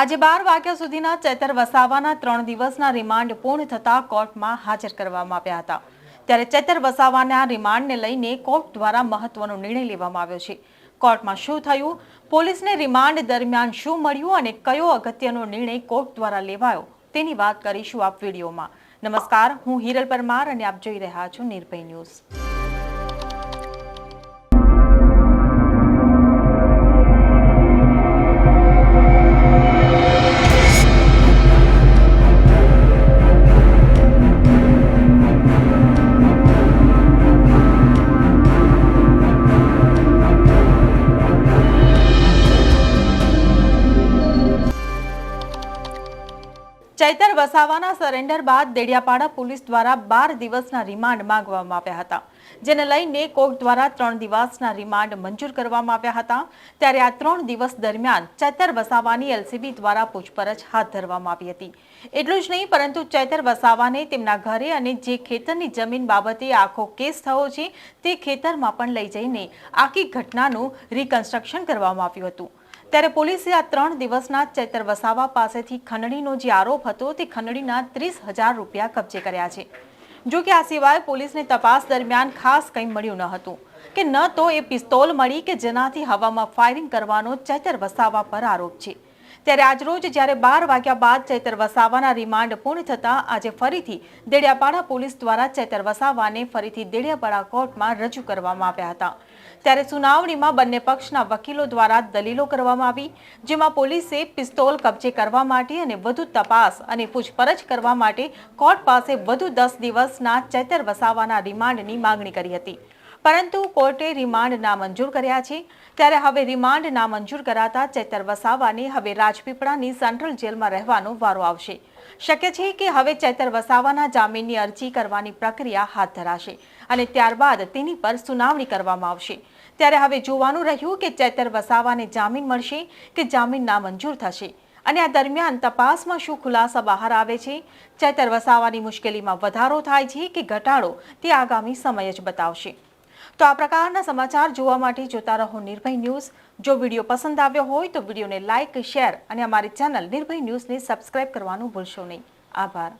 આજે બાર વાગ્યા સુધીના ચેતર વસાવાના ત્રણ દિવસના રિમાન્ડ પૂર્ણ થતા કોર્ટમાં હાજર કરવામાં આવ્યા હતા. ત્યારે ચેતર વસાવાના રિમાન્ડને લઈને કોર્ટ દ્વારા મહત્વનો નિર્ણય લેવામાં આવ્યો છે. કોર્ટમાં શું થયું? પોલીસને રિમાન્ડ દરમિયાન શું મળ્યું અને કયો અગત્યનો નિર્ણય કોર્ટ દ્વારા લેવાયો? તેની વાત કરીશું આપ વિડીયોમાં. નમસ્કાર, હું હિરલ પરમાર અને આપ જોઈ રહ્યા છો નિર્ભય ન્યૂઝ. ચૈતર વસાવાના સરેન્ડર બાદ દેડિયાપાડા પોલીસ દ્વારા બાર દિવસના રિમાન્ડ માંગવામાં આવ્યા હતા, જેને લઈને કોર્ટ દ્વારા ત્રણ દિવસના રિમાન્ડ મંજૂર કરવામાં આવ્યા હતા. ત્યારે આ ત્રણ દિવસ દરમિયાન ચૈતર વસાવાની એલસીબી દ્વારા પૂછપરછ હાથ ધરવામાં આવી હતી. એટલું જ નહીં, પરંતુ ચૈતર વસાવાને તેમના ઘરે અને જે ખેતરની જમીન બાબતે આખો કેસ થયો છે, તે ખેતરમાં પણ લઈ જઈને આખી ઘટનાનું રિકન્સ્ટ્રક્શન કરવામાં આવ્યું હતું. ત્યારે પોલીસે આ ત્રણ દિવસના ચેતર વસાવા પાસેથી ખંડણીનો જે આરોપ હતો તે ખંડણીના ત્રીસ હજાર રૂપિયા કબજે કર્યા છે. જો કે આ સિવાય પોલીસને તપાસ દરમિયાન ખાસ કંઈ મળ્યું ન હતું. કે ન તો એ પિસ્તોલ મળી કે જેનાથી હવામાં ફાયરિંગ કરવાનો ચેતર વસાવા પર આરોપ છે. ત્યારે આજરોજ જ્યારે બાર વાગ્યા બાદ ચૈતર વસાવાના રિમાન્ડ પૂર્ણ થતાં આજે ફરીથી દેડિયાપાડા પોલીસ દ્વારા ચૈતર વસાવાને ફરીથી દેડિયાપાડા કોર્ટમાં રજૂ કરવામાં આવ્યા હતા. ત્યારે સુનાવણીમાં બંને પક્ષના વકીલો દ્વારા દલીલો કરવામાં આવી, જેમાં પોલીસે પિસ્તોલ કબજે કરવા માટે અને વધુ તપાસ અને પૂછપરછ કરવા માટે કોર્ટ પાસે વધુ દસ દિવસના ચૈતર વસાવાના રિમાન્ડની માંગણી કરી હતી. પરંતુ કોર્ટે રિમાન્ડ નામંજૂર કર્યા છે. ત્યારે હવે રિમાન્ડ નામંજૂર કરાતા ચેતર વસાવાને હવે રાજપીપળાની સેન્ટ્રલ જેલમાં રહેવાનો વારો આવશે. શક્ય છે કે હવે ચેતર વસાવાના જામીનની અરજી કરવાની પ્રક્રિયા હાથ ધરાશે અને ત્યારબાદ તેની પર સુનાવણી કરવામાં આવશે. ત્યારે હવે જોવાનું રહ્યું કે ચેતર વસાવાને જામીન મળશે કે જામીન નામંજૂર થશે. અને આ દરમિયાન તપાસમાં શું ખુલાસા બહાર આવે છે? ચેતર વસાવાની મુશ્કેલીમાં વધારો થાય છે કે ઘટાડો તે આગામી સમય જ બતાવશે. તો આ પ્રકારના સમાચાર જોવા માટે જોતા રહો નિર્ભય ન્યૂઝ. જો વીડિયો પસંદ આવ્યો હોય તો વિડીયોને લાઇક શેર અને અમારી ચેનલ નિર્ભય ન્યૂઝને સબસ્ક્રાઇબ કરવાનું ભૂલશો નહીં. આભાર.